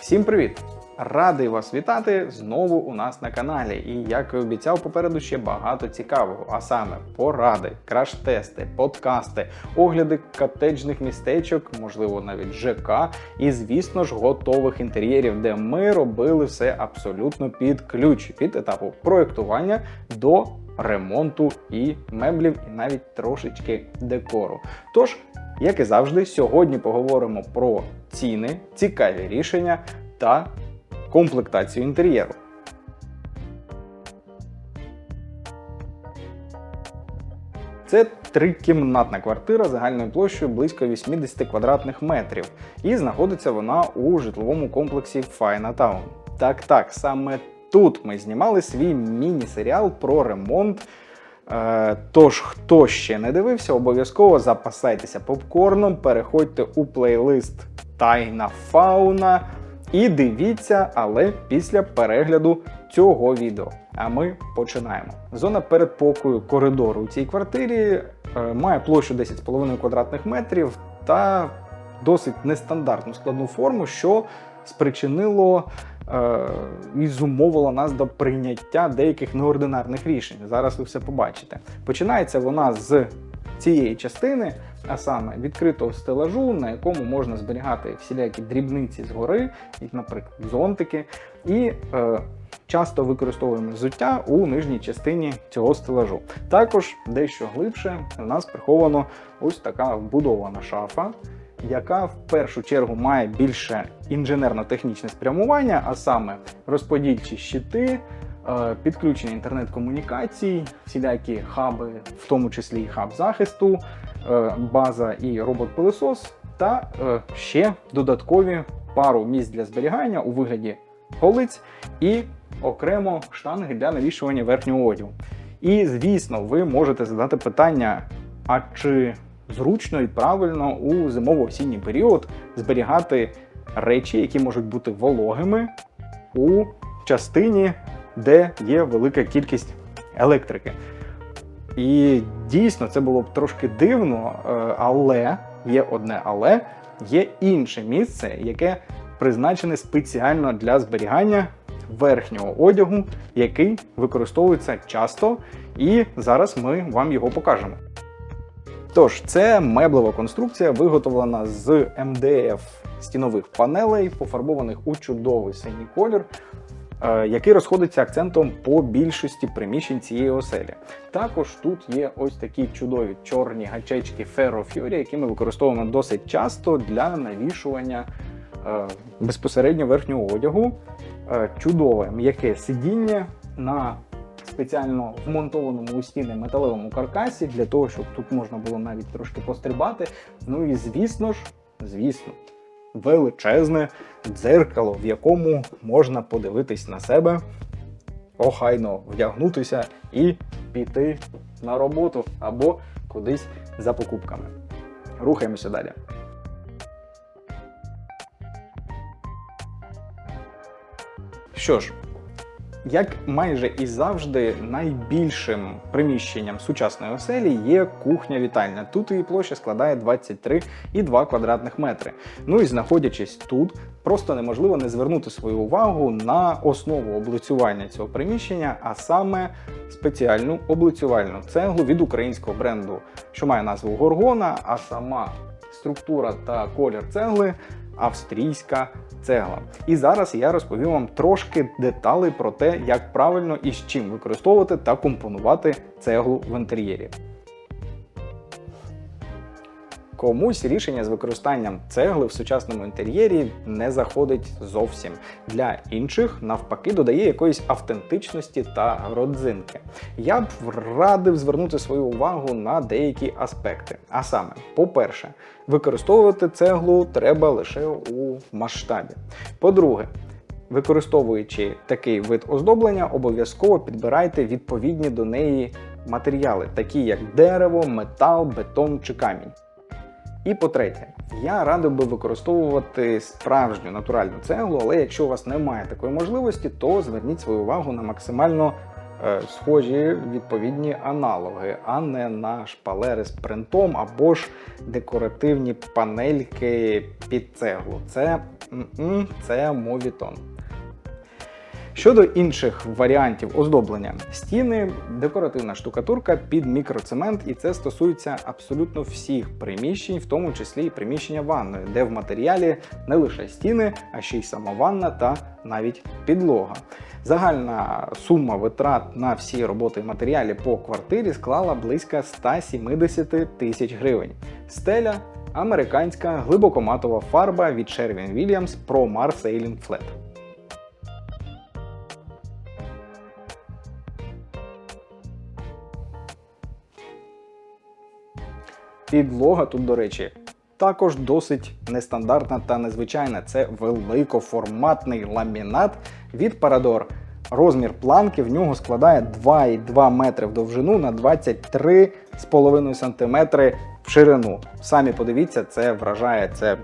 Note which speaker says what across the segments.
Speaker 1: Всім привіт! Радий вас вітати знову у нас на каналі. І як і обіцяв, попереду ще багато цікавого, а саме поради, краш-тести, подкасти, огляди котеджних містечок, можливо, навіть ЖК, і, звісно ж, готових інтер'єрів, де ми робили все абсолютно під ключ від етапу проєктування до ремонту і меблів, і навіть трошечки декору. Тож, як і завжди, сьогодні поговоримо про ціни, цікаві рішення та комплектацію інтер'єру. Це трикімнатна квартира загальною площею близько 80 квадратних метрів, і знаходиться вона у житловому комплексі Файнатаун. Так, так, саме тут ми знімали свій міні-серіал про ремонт. Е, Тож, хто ще не дивився, обов'язково запасайтеся попкорном, переходьте у плейлист Тайна Фауна і дивіться, але після перегляду цього відео. А ми починаємо. Зона передпокою коридору у цій квартирі е, має площу 10,5 квадратних метрів та досить нестандартну складну форму, що спричинило е, і зумовило нас до прийняття деяких неординарних рішень. Зараз ви все побачите. Починається вона з цієї частини, а саме відкритого стелажу, на якому можна зберігати всілякі дрібниці згори, як, наприклад, зонтики, і е, часто використовуємо взуття у нижній частині цього стелажу. Також дещо глибше у нас приховано ось така вбудована шафа. Яка в першу чергу має більше інженерно-технічне спрямування, а саме розподільчі щити, е, підключення інтернет-комунікацій, всілякі хаби, в тому числі і хаб захисту, база і робот-пилосос, та е, ще додаткові пару місць для зберігання у вигляді полиць і окремо штанги для навішування верхнього одягу. І звісно, ви можете задати питання: а чи зручно і правильно у зимово-осінній період зберігати речі, які можуть бути вологими у частині, де є велика кількість електрики. І дійсно це було б трошки дивно, е, але є одне але є інше місце, яке призначене спеціально для зберігання верхнього одягу, який використовується часто, і зараз ми вам його покажемо. Тож, це меблева конструкція, виготовлена з МДФ стінових панелей, пофарбованих у чудовий синій колір, який розходиться акцентом по більшості приміщень цієї оселі. Також тут є ось такі чудові чорні гачечки Ferro Fury, які ми використовуємо досить часто для навішування е, безпосередньо верхнього одягу. Е, Чудове м'яке сидіння на спеціально вмонтованому у стіни металевому каркасі для того, щоб тут можна було навіть трошки пострибати. Ну і звісно ж, звісно, величезне дзеркало, в якому можна подивитись на себе, охайно вдягнутися і піти на роботу або кудись за покупками. Рухаємося далі. Що ж, як майже і завжди, найбільшим приміщенням сучасної оселі є кухня-вітальня. Тут її площа складає 23,2 квадратних метри. Ну і знаходячись тут, просто неможливо не звернути свою увагу на основу облицювання цього приміщення, а саме спеціальну облицювальну цеглу від українського бренду, що має назву Горгона, а сама структура та колір цегли австрійська цегла. І зараз я розповім вам трошки деталей про те, як правильно і з чим використовувати та компонувати цеглу в інтер'єрі. Комусь рішення з використанням цегли в сучасному інтер'єрі не заходить зовсім. Для інших, навпаки, додає якоїсь автентичності та родзинки. Я б радив звернути свою увагу на деякі аспекти. А саме, по-перше, використовувати цеглу треба лише у масштабі. По-друге, Використовуючи такий вид оздоблення, обов'язково підбирайте відповідні до неї матеріали, такі як дерево, метал, бетон чи камінь. І по-третє, я радив би використовувати справжню натуральну цеглу, але якщо у вас немає такої можливості, то зверніть свою увагу на максимально е, схожі відповідні аналоги, а не на шпалери з принтом або ж декоративні панельки під цеглу. Це Це мовітон. Щодо інших варіантів оздоблення, стіни, декоративна штукатурка під мікроцемент, і це стосується абсолютно всіх приміщень, в тому числі і приміщення ванної, де в матеріалі не лише стіни, а ще й сама ванна та навіть підлога. Загальна сума витрат на всі роботи матеріалі по квартирі склала близько 170 тисяч гривень. Стеля американська глибокоматова фарба від Sherwin-Williams Pro Mar Sailing Flat. Підлога тут, до речі, також досить нестандартна та незвичайна. Це великоформатний ламінат від Parador. Розмір планки в нього складає 2,2 метри в довжину на 23,5 см в ширину. Самі подивіться, це вражає це.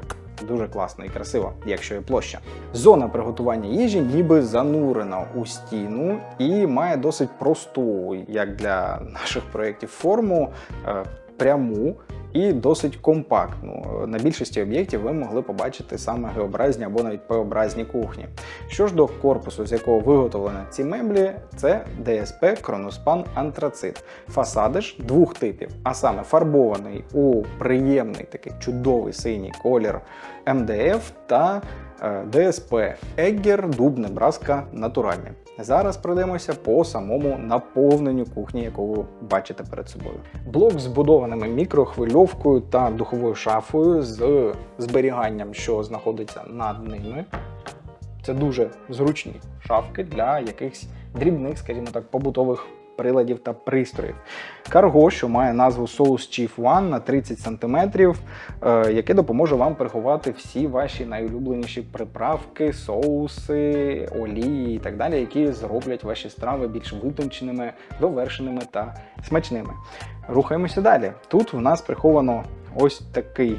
Speaker 1: Дуже класно і красиво, якщо є площа. Зона приготування їжі ніби занурена у стіну і має досить просту, як для наших проєктів, форму е, пряму і досить компактну. На більшості об'єктів ви могли побачити саме Г-образні або навіть П-образні кухні. Що ж до корпусу, з якого виготовлені ці меблі, це ДСП Кроноспан Антрацит. Фасади ж двох типів, а саме фарбований у приємний такий чудовий синій колір МДФ та е, ДСП Еггер Дуб Небраска натуральні. Зараз пройдемося по самому наповненню кухні, яку ви бачите перед собою. Блок збудованими мікрохвильовкою та духовою шафою з зберіганням, що знаходиться над ними. Це дуже зручні шафки для якихось дрібних, скажімо так, побутових приладів та пристроїв. Карго, що має назву Sauce Chief One на 30 см, е, яке допоможе вам приховати всі ваші найулюбленіші приправки, соуси, олії і так далі, які зроблять ваші страви більш витонченими, довершеними та смачними. Рухаємося далі. Тут в нас приховано ось такий.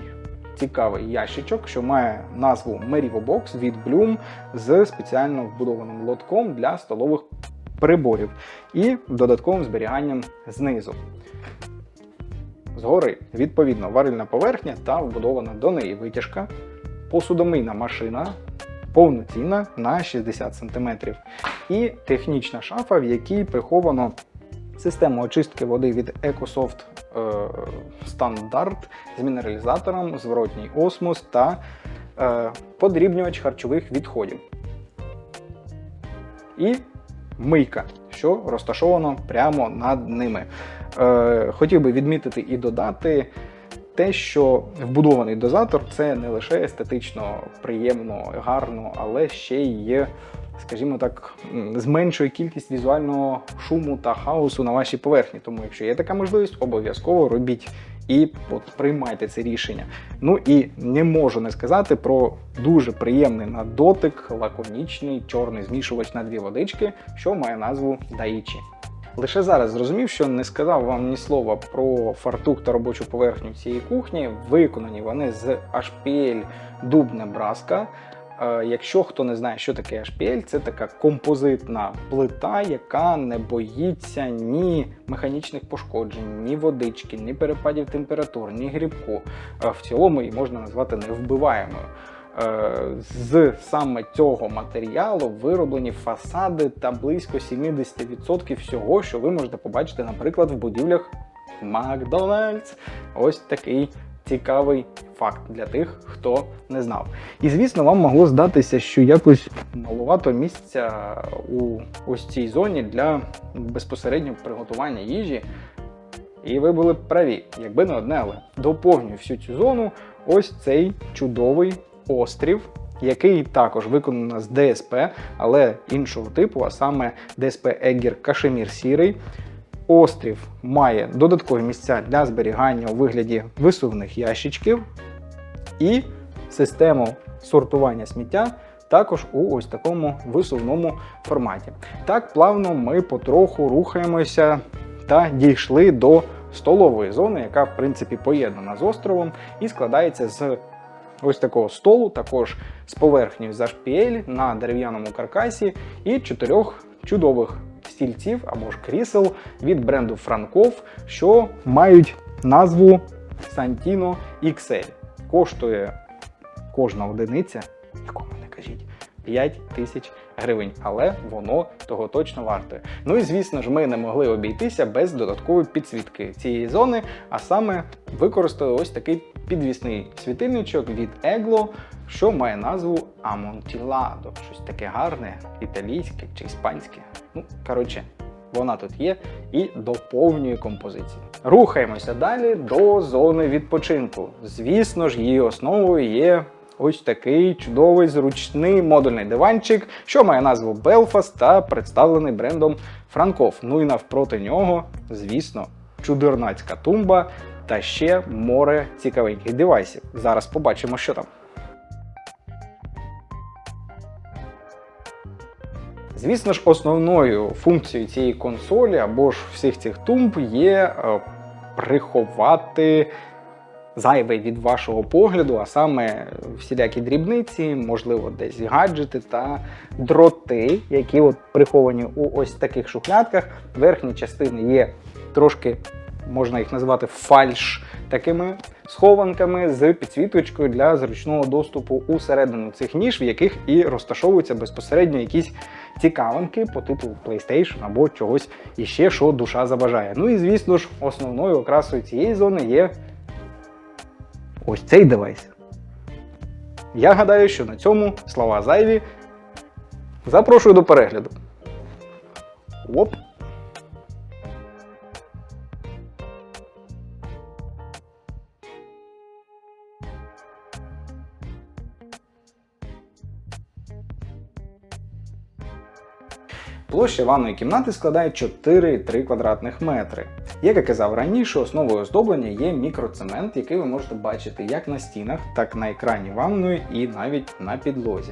Speaker 1: Цікавий ящичок, що має назву Merivo Box від Bloom з спеціально вбудованим лотком для столових приборів і додатковим зберіганням знизу. Згори, відповідно, варильна поверхня та вбудована до неї витяжка, посудомийна машина повноцінна на 60 см. І технічна шафа, в якій приховано систему очистки води від EcoSoft е, стандарт з мінералізатором, зворотній осмос та е, подрібнювач харчових відходів. І мийка, що розташовано прямо над ними. Е, Хотів би відмітити і додати те, що вбудований дозатор це не лише естетично приємно, гарно, але ще й є. Скажімо так, зменшує кількість візуального шуму та хаосу на вашій поверхні. Тому, якщо є така можливість, обов'язково робіть і от приймайте це рішення. Ну і не можу не сказати про дуже приємний на дотик, лаконічний чорний змішувач на дві водички, що має назву Daichi. Лише зараз зрозумів, що не сказав вам ні слова про фартух та робочу поверхню цієї кухні. Виконані вони з HPL Дуб Небраска. Е, Якщо хто не знає, що таке HPL, це така композитна плита, яка не боїться ні механічних пошкоджень, ні водички, ні перепадів температур, ні грибку. Е, В цілому її можна назвати невбиваємою. Е, З саме цього матеріалу вироблені фасади та близько 70% всього, що ви можете побачити, наприклад, в будівлях Макдональдс. Ось такий цікавий факт для тих, хто не знав. І звісно, вам могло здатися, що якось малувато місця у ось цій зоні для безпосереднього приготування їжі. І ви були б праві, якби не одне, але доповнює всю цю зону ось цей чудовий острів, який також виконано з ДСП, але іншого типу, а саме ДСП Еггер Кашемір Сірий. Острів має додаткові місця для зберігання у вигляді висувних ящичків і систему сортування сміття також у ось такому висувному форматі. Так плавно ми потроху рухаємося та дійшли до столової зони, яка в принципі поєднана з островом і складається з ось такого столу, також з поверхнею з HPL на дерев'яному каркасі і чотирьох чудових стільців або ж крісел від бренду Франков, що мають назву Santino XL. Коштує кожна одиниця нікому не кажіть. 5 тисяч гривень, але воно того точно вартує. Ну і звісно ж, ми не могли обійтися без додаткової підсвітки цієї зони, а саме використали ось такий підвісний світильничок від Eglo, що має назву Amontillado. Щось таке гарне, італійське чи іспанське. Ну, коротше, вона тут є і доповнює композицію. Рухаємося далі до зони відпочинку. Звісно ж, її основою є ось такий чудовий зручний модульний диванчик, що має назву Belfast та представлений брендом Франков. Ну і навпроти нього, звісно, чудернацька тумба та ще море цікавеньких девайсів. Зараз побачимо, що там. Звісно ж, основною функцією цієї консолі або ж всіх цих тумб є е, приховати зайве від вашого погляду, а саме всілякі дрібниці, можливо, десь гаджети та дроти, які от приховані у ось таких шухлядках. Верхні частини є трошки, можна їх назвати фальш такими схованками з підсвіточкою для зручного доступу усередину цих ніж, в яких і розташовуються безпосередньо якісь цікавинки по типу PlayStation або чогось іще, що душа забажає. Ну і звісно ж, основною окрасою цієї зони є ось цей девайс. Я гадаю, що на цьому слова зайві. Запрошую до перегляду. Оп. Площа ванної кімнати складає 4,3 квадратних метри. Як я казав раніше, основою оздоблення є мікроцемент, який ви можете бачити як на стінах, так на екрані ванної і навіть на підлозі.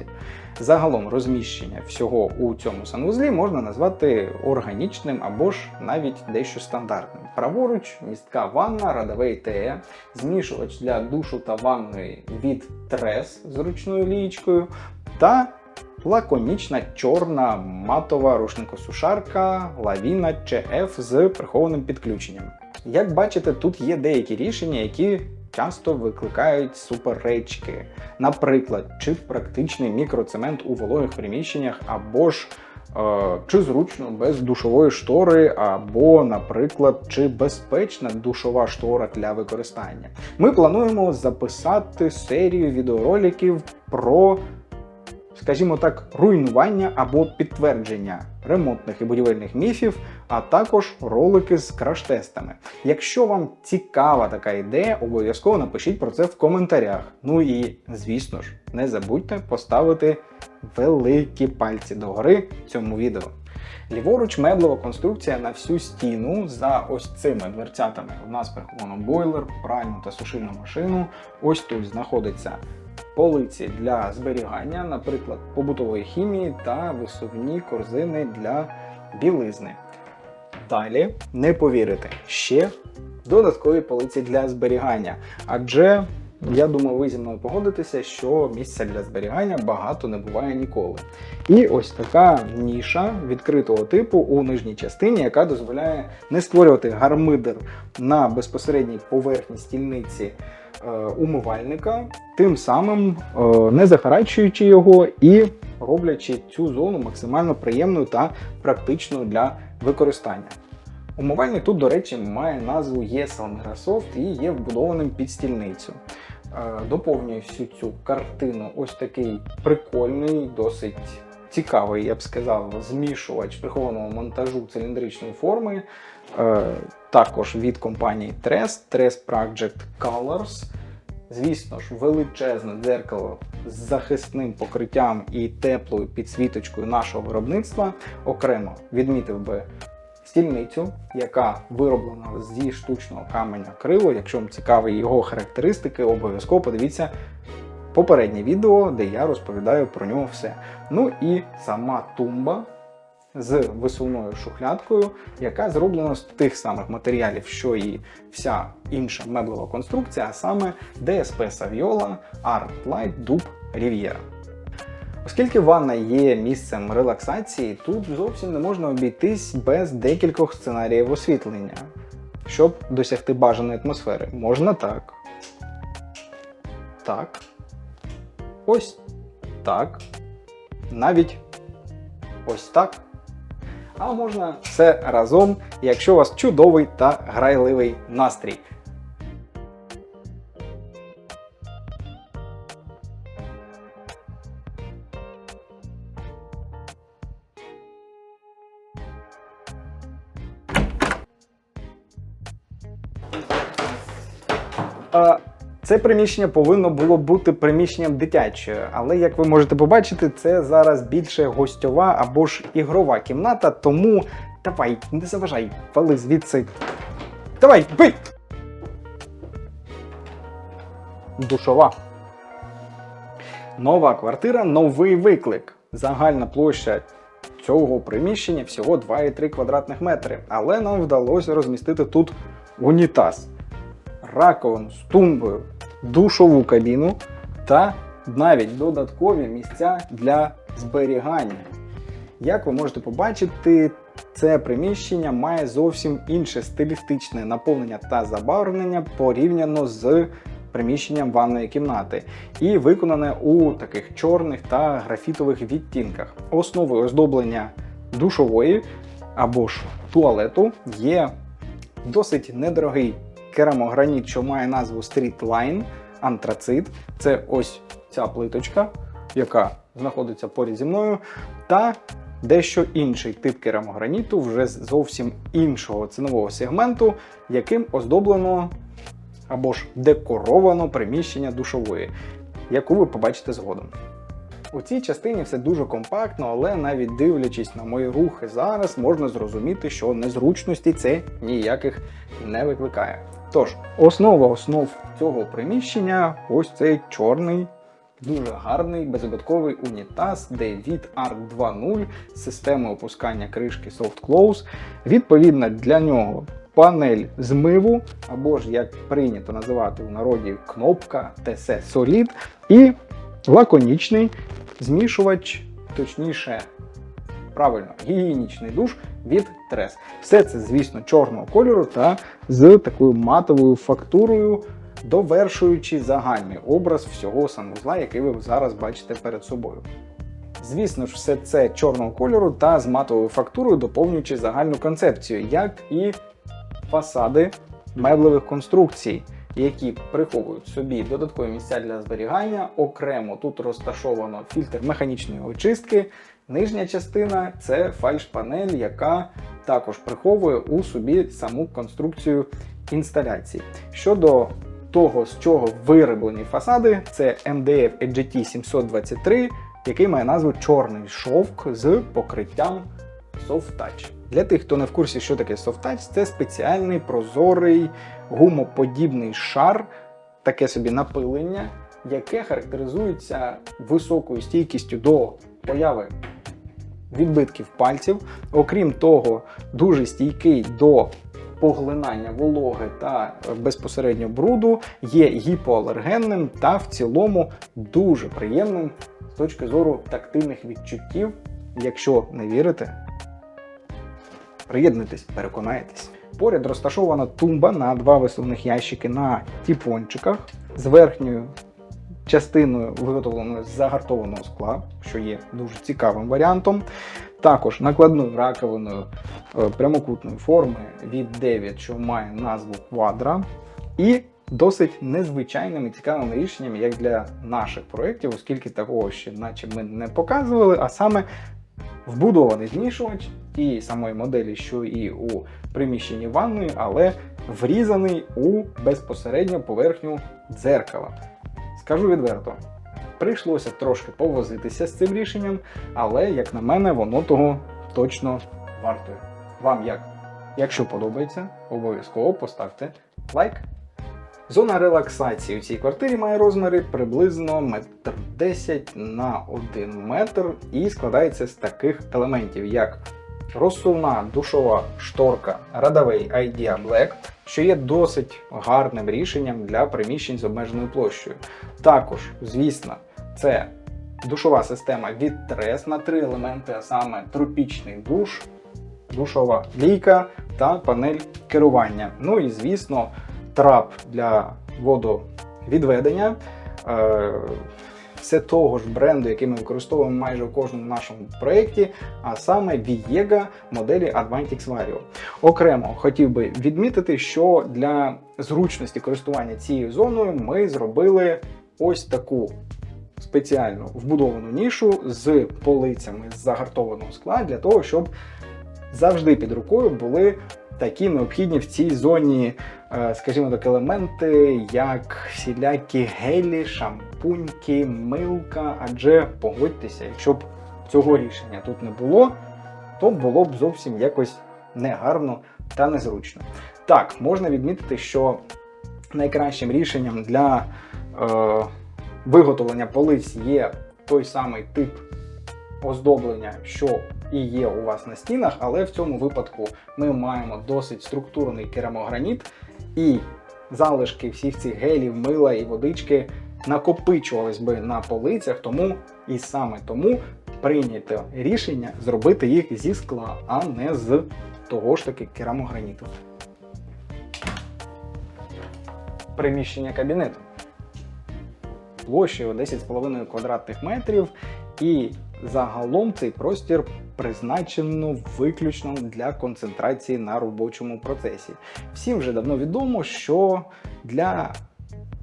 Speaker 1: Загалом розміщення всього у цьому санвузлі можна назвати органічним або ж навіть дещо стандартним. Праворуч містка ванна Радавей ТЕ, змішувач для душу та ванної від Трес з ручною лієчкою та лаконічна чорна матова рушникосушарка Lavina CF з прихованим підключенням. Як бачите, тут є деякі рішення, які часто викликають суперечки. Наприклад, чи практичний мікроцемент у вологих приміщеннях, або ж е, чи зручно без душової штори, або, наприклад, чи безпечна душова штора для використання. Ми плануємо записати серію відеороликів про скажімо так, руйнування або підтвердження ремонтних і будівельних міфів, а також ролики з краш-тестами. Якщо вам цікава така ідея, обов'язково напишіть про це в коментарях. Ну і, звісно ж, не забудьте поставити великі пальці догори цьому відео. Ліворуч меблева конструкція на всю стіну за ось цими дверцятами. У нас приховано бойлер, пральну та сушильну машину. Ось тут знаходиться полиці для зберігання, наприклад, побутової хімії та висувні корзини для білизни. Далі, не повірите, ще додаткові полиці для зберігання. Адже я думаю, ви зі мною погодитеся, що місця для зберігання багато не буває ніколи. І ось така ніша відкритого типу у нижній частині, яка дозволяє не створювати гармидер на безпосередній поверхні стільниці умивальника, тим самим е, не захарачуючи його і роблячи цю зону максимально приємною та практичною для використання. Умивальник тут, до речі, має назву ESL Microsoft і є вбудованим під стільницю. Е, Доповнює всю цю картину ось такий прикольний, досить цікавий, я б сказав, змішувач прихованого монтажу циліндричної форми. Е, Також від компанії Tres, Tres Project Colors. Звісно ж, величезне дзеркало з захисним покриттям і теплою підсвіточкою нашого виробництва. Окремо відмітив би стільницю, яка вироблена зі штучного каменя крило. Якщо вам цікаві його характеристики, обов'язково подивіться попереднє відео, де я розповідаю про нього все. Ну і сама тумба з висувною шухлядкою, яка зроблена з тих самих матеріалів, що і вся інша меблева конструкція, а саме DSP Saviola Art Light Dub Riviera. Оскільки ванна є місцем релаксації, тут зовсім не можна обійтись без декількох сценаріїв освітлення, щоб досягти бажаної атмосфери. Можна так. Так. Ось так, навіть ось так. А можна все разом, якщо у вас чудовий та грайливий настрій. Це приміщення повинно було бути приміщенням дитячою, але як ви можете побачити, це зараз більше гостьова або ж ігрова кімната, тому давай, не заважай, вали звідси. Давай, бий! Душова. Нова квартира, новий виклик. Загальна площа цього приміщення всього 2,3 квадратних метри. Але нам вдалося розмістити тут унітаз, раковину з тумбою, душову кабіну та навіть додаткові місця для зберігання. Як ви можете побачити, це приміщення має зовсім інше стилістичне наповнення та забарвлення порівняно з приміщенням ванної кімнати, і виконане у таких чорних та графітових відтінках. Основою оздоблення душової або ж туалету є досить недорогий керамограніт, що має назву Street Line антрацит. Це ось ця плиточка, яка знаходиться поряд зі мною, та дещо інший тип керамограніту, вже зовсім іншого цінового сегменту, яким оздоблено або ж декоровано приміщення душової, яку ви побачите згодом. У цій частині все дуже компактно, але навіть дивлячись на мої рухи зараз, можна зрозуміти, що незручності це ніяких не викликає. Тож, основа основ цього приміщення ось цей чорний, дуже гарний безободковий унітаз David Arc 2.0 з системою опускання кришки Soft Close. Відповідно для нього панель змиву, або ж, як прийнято називати в народі, кнопка TC Solid і лаконічний змішувач, точніше, правильно, гігієнічний душ від Трес. Все це, звісно, чорного кольору та з такою матовою фактурою, довершуючи загальний образ всього санвузла, який ви зараз бачите перед собою. Звісно ж, все це чорного кольору та з матовою фактурою, доповнюючи загальну концепцію, як і фасади меблевих конструкцій, які приховують собі додаткові місця для зберігання. Окремо тут розташовано фільтр механічної очистки. Нижня частина це фальш-панель, яка також приховує у собі саму конструкцію інсталяції. Щодо того, з чого вироблені фасади, це MDF EGT 723, який має назву Чорний шовк з покриттям Soft Touch. Для тих, хто не в курсі, що таке Soft Touch, це спеціальний прозорий гумоподібний шар, таке собі напилення, яке характеризується високою стійкістю до появи відбитків пальців. Окрім того, дуже стійкий до поглинання вологи та безпосередньо бруду, є гіпоалергенним та в цілому дуже приємним з точки зору тактильних відчуттів. Якщо не вірите, приєднуйтесь, переконаєтесь. Поряд розташована тумба на два висувних ящики на тіпончиках з верхньою частиною виготовленою з загартованого скла, що є дуже цікавим варіантом. Також накладною раковиною е, прямокутної форми від 9, що має назву квадра. І досить незвичайним і цікавим рішенням, як для наших проєктів, оскільки такого ще наче ми не показували, а саме вбудований змішувач тієї самої моделі, що і у приміщенні ванної, але врізаний у безпосередньо поверхню дзеркала. Скажу відверто, прийшлося трошки повозитися з цим рішенням, але, як на мене, воно того точно вартує. Вам як? Якщо подобається, обов'язково поставте лайк. Зона релаксації у цій квартирі має розміри приблизно 1,10 на 1 метр і складається з таких елементів, як розсувна душова шторка Radaway Idea Black, що є досить гарним рішенням для приміщень з обмеженою площею. Також, звісно, це душова система від Трес на три елементи, а саме тропічний душ, душова лійка та панель керування. Ну і, звісно, трап для водовідведення. Е, все того ж бренду, який ми використовуємо майже у кожному нашому проєкті, а саме Viega моделі Advantix Vario. Окремо хотів би відмітити, що для зручності користування цією зоною ми зробили ось таку спеціальну вбудовану нішу з полицями з загартованого скла для того, щоб завжди під рукою були такі необхідні в цій зоні, е, скажімо так, елементи, як всілякі гелі, шампуньки, милка. Адже погодьтеся, якщо б цього рішення тут не було, то було б зовсім якось негарно та незручно. Так, можна відмітити, що найкращим рішенням для е, виготовлення полиць є той самий тип оздоблення, що і є у вас на стінах, але в цьому випадку ми маємо досить структурний керамограніт, і залишки всіх цих гелів, мила і водички накопичувались би на полицях, тому і саме тому прийнято рішення зробити їх зі скла, а не з того ж таки керамограніту. Приміщення кабінету площею 10,5 квадратних метрів, і загалом цей простір призначено виключно для концентрації на робочому процесі. Всім вже давно відомо, що для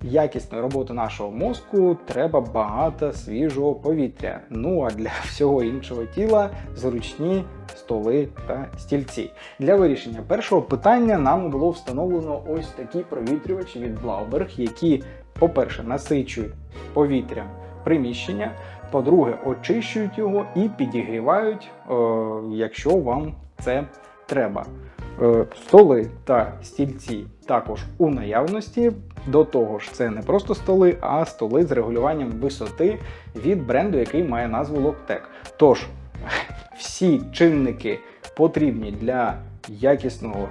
Speaker 1: якісної роботи нашого мозку треба багато свіжого повітря. Ну а для всього іншого тіла зручні столи та стільці. Для вирішення першого питання нам було встановлено ось такі провітрювачі від Blauberg, які, по-перше, насичують повітрям приміщення, по-друге, очищують його і підігрівають, е, якщо вам це треба. Е, Столи та стільці також у наявності. До того ж, це не просто столи, а столи з регулюванням висоти від бренду, який має назву Logitech. Тож, всі чинники потрібні для якісного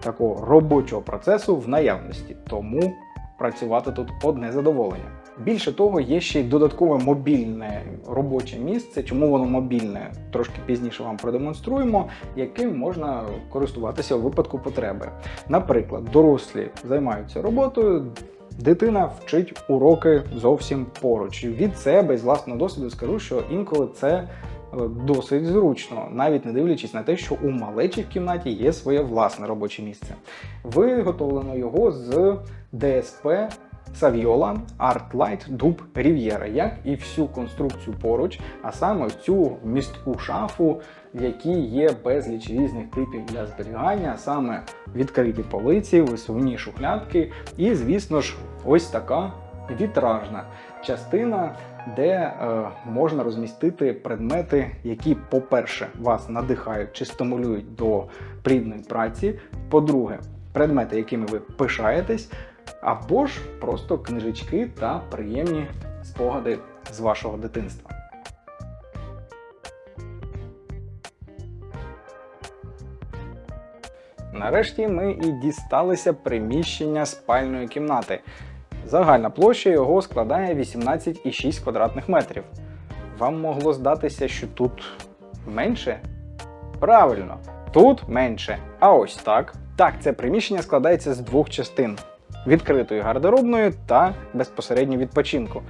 Speaker 1: такого робочого процесу в наявності. Тому працювати тут одне задоволення. Більше того, є ще й додаткове мобільне робоче місце. Чому воно мобільне? Трошки пізніше вам продемонструємо, яким можна користуватися у випадку потреби. Наприклад, дорослі займаються роботою. Дитина вчить уроки зовсім поруч. Від себе з власного досвіду скажу, що інколи це досить зручно, навіть не дивлячись на те, що у малечій кімнаті є своє власне робоче місце. Виготовлено його з ДСП Saviola Art Light Dub Riviera, як і всю конструкцію поруч, а саме цю містку шафу, в якій є безліч різних типів для зберігання, саме відкриті полиці, висувні шухлядки, і, звісно ж, ось така вітражна частина, де е, можна розмістити предмети, які, по-перше, вас надихають чи стимулюють до плідної праці. По-друге, предмети, якими ви пишаєтесь, або ж просто книжечки та приємні спогади з вашого дитинства. Нарешті ми і дісталися приміщення спальної кімнати. Загальна площа його складає 18,6 квадратних метрів. Вам могло здатися, що тут менше? Правильно, тут менше. А ось так. Так, це приміщення складається з двох частин: відкритої гардеробної та безпосередньо відпочинку.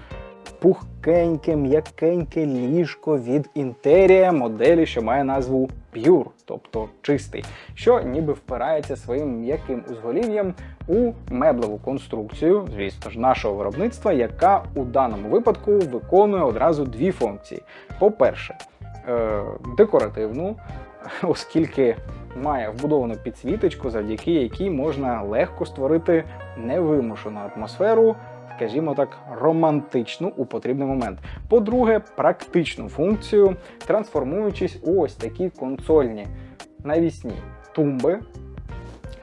Speaker 1: Пухкеньке, м'якеньке ліжко від інтерія моделі, що має назву Pure, тобто чистий, що ніби впирається своїм м'яким узголів'ям у меблеву конструкцію, звісно ж, нашого виробництва, яка у даному випадку виконує одразу дві функції. По-перше, е, декоративну, оскільки має вбудовану підсвіточку, завдяки якій можна легко створити невимушену атмосферу, скажімо так, романтичну у потрібний момент. По-друге, практичну функцію, трансформуючись у ось такі консольні навісні тумби.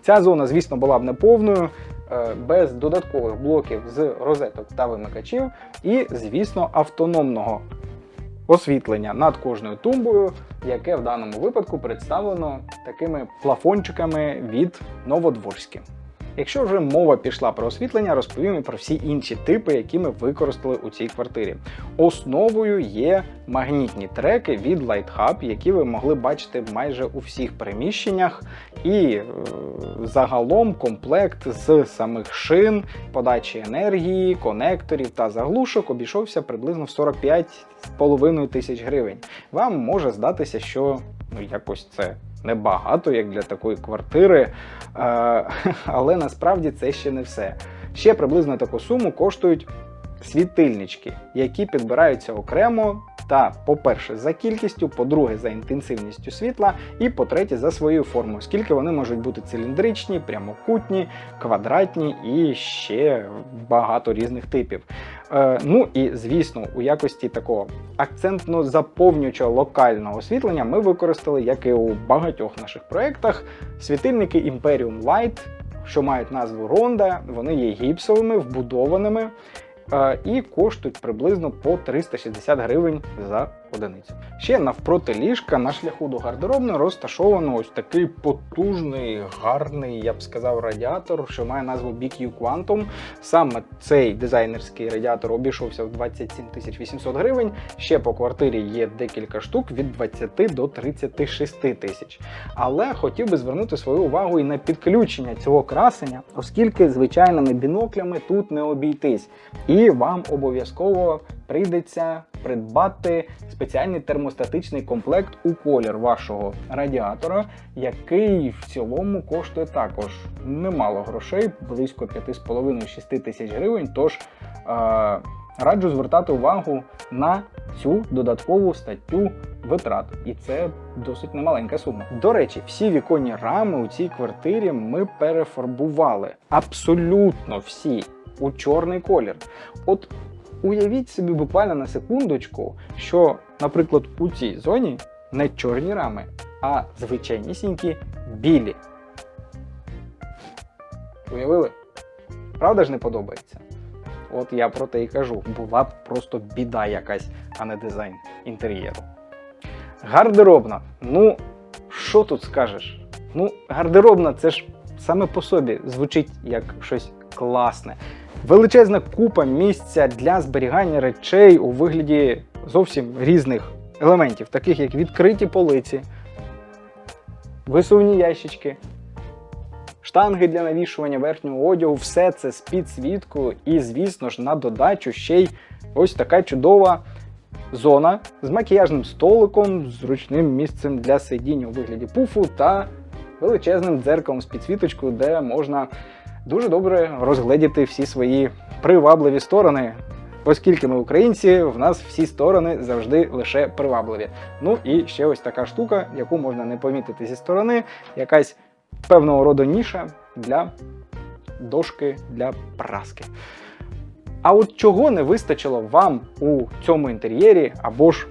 Speaker 1: Ця зона, звісно, була б неповною, е, без додаткових блоків з розеток та вимикачів, і, звісно, автономного освітлення над кожною тумбою, яке в даному випадку представлено такими плафончиками від Новодворські. Якщо вже мова пішла про освітлення, розповім і про всі інші типи, які ми використали у цій квартирі. Основою є магнітні треки від Light Hub, які ви могли бачити майже у всіх приміщеннях. І е, загалом комплект з самих шин, подачі енергії, конекторів та заглушок обійшовся приблизно в 45,5 тисяч гривень. Вам може здатися, що ну якось це небагато, як для такої квартири, е, але насправді це ще не все. Ще приблизно таку суму коштують світильнички, які підбираються окремо. Та, по-перше, за кількістю, по-друге, за інтенсивністю світла, і по-третє, за своєю формою, оскільки вони можуть бути циліндричні, прямокутні, квадратні і ще багато різних типів. Е, ну і звісно, у якості такого акцентно заповнюючого локального освітлення ми використали, як і у багатьох наших проєктах, світильники Imperium Light, що мають назву Ronda, вони є гіпсовими, вбудованими і коштують приблизно по 360 гривень за одиницю. Ще навпроти ліжка на шляху до гардеробної розташовано ось такий потужний, гарний, я б сказав, радіатор, що має назву BQ Quantum. Саме цей дизайнерський радіатор обійшовся в 27 800 гривень. Ще по квартирі є декілька штук від 20 до 36 тисяч. Але хотів би звернути свою увагу і на підключення цього красення, оскільки звичайними біноклями тут не обійтись. І вам обов'язково прийдеться придбати спеціальний термостатичний комплект у колір вашого радіатора, який в цілому коштує також немало грошей, близько 5,5-6 тисяч гривень. Тож е, раджу звертати увагу на цю додаткову статтю витрат, і це досить немаленька сума. До речі, всі віконні рами у цій квартирі ми перефарбували абсолютно всі у чорний колір. От Уявіть собі буквально на секундочку, що, наприклад, у цій зоні не чорні рами, а звичайнісінькі білі. Уявили? Правда ж не подобається? От я про те і кажу, була б просто біда якась, а не дизайн інтер'єру. Гардеробна. Ну, що тут скажеш? Ну, гардеробна це ж саме по собі звучить як щось класне. Величезна купа місця для зберігання речей у вигляді зовсім різних елементів, таких як відкриті полиці, висувні ящички, штанги для навішування верхнього одягу, все це з підсвіткою і, звісно ж, на додачу ще й ось така чудова зона з макіяжним столиком, зручним місцем для сидіння у вигляді пуфу та величезним дзеркалом з підсвіточкою, де можна дуже добре розгледіти всі свої привабливі сторони. Оскільки ми українці, в нас всі сторони завжди лише привабливі. Ну і ще ось така штука, яку можна не помітити зі сторони, якась певного роду ніша для дошки для праски. А от чого не вистачило вам у цьому інтер'єрі або ж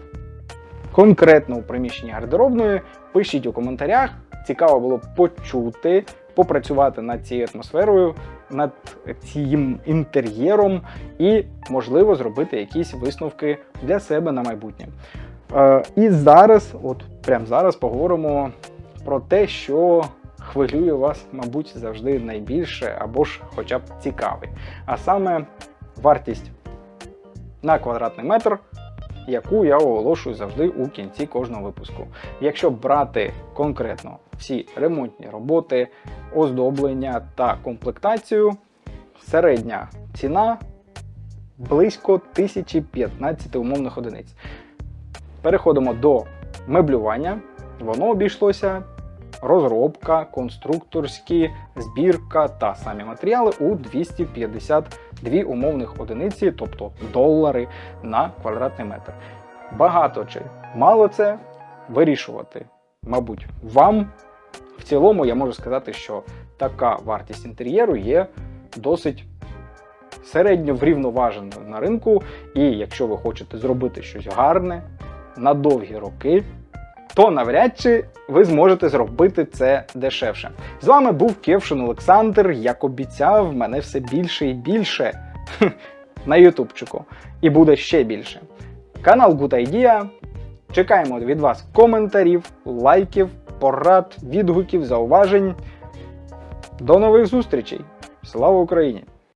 Speaker 1: конкретно у приміщенні гардеробної, пишіть у коментарях. Цікаво було почути, попрацювати над цією атмосферою, над цим інтер'єром і, можливо, зробити якісь висновки для себе на майбутнє. Е, і зараз, от прямо зараз, поговоримо про те, що хвилює вас, мабуть, завжди найбільше або ж хоча б цікавий. А саме вартість на квадратний метр. Яку я оголошую завжди у кінці кожного випуску. Якщо брати конкретно всі ремонтні роботи, оздоблення та комплектацію. Середня ціна близько 1015 умовних одиниць. Переходимо до меблювання. Воно обійшлося розробка, конструкторські, збірка та самі матеріали у 252 умовних одиниці, тобто долари на квадратний метр. Багато чи мало це вирішувати, мабуть, вам в цілому я можу сказати, що така вартість інтер'єру є досить середньо врівноваженою на ринку. І якщо ви хочете зробити щось гарне на довгі роки, то навряд чи ви зможете зробити це дешевше. З вами був Кевшин Олександр. Як обіцяв, мене все більше і більше на ютубчику. І буде ще більше. Канал Good Idea. Чекаємо від вас коментарів, лайків порад, відгуків, зауважень. До нових зустрічей! Слава Україні!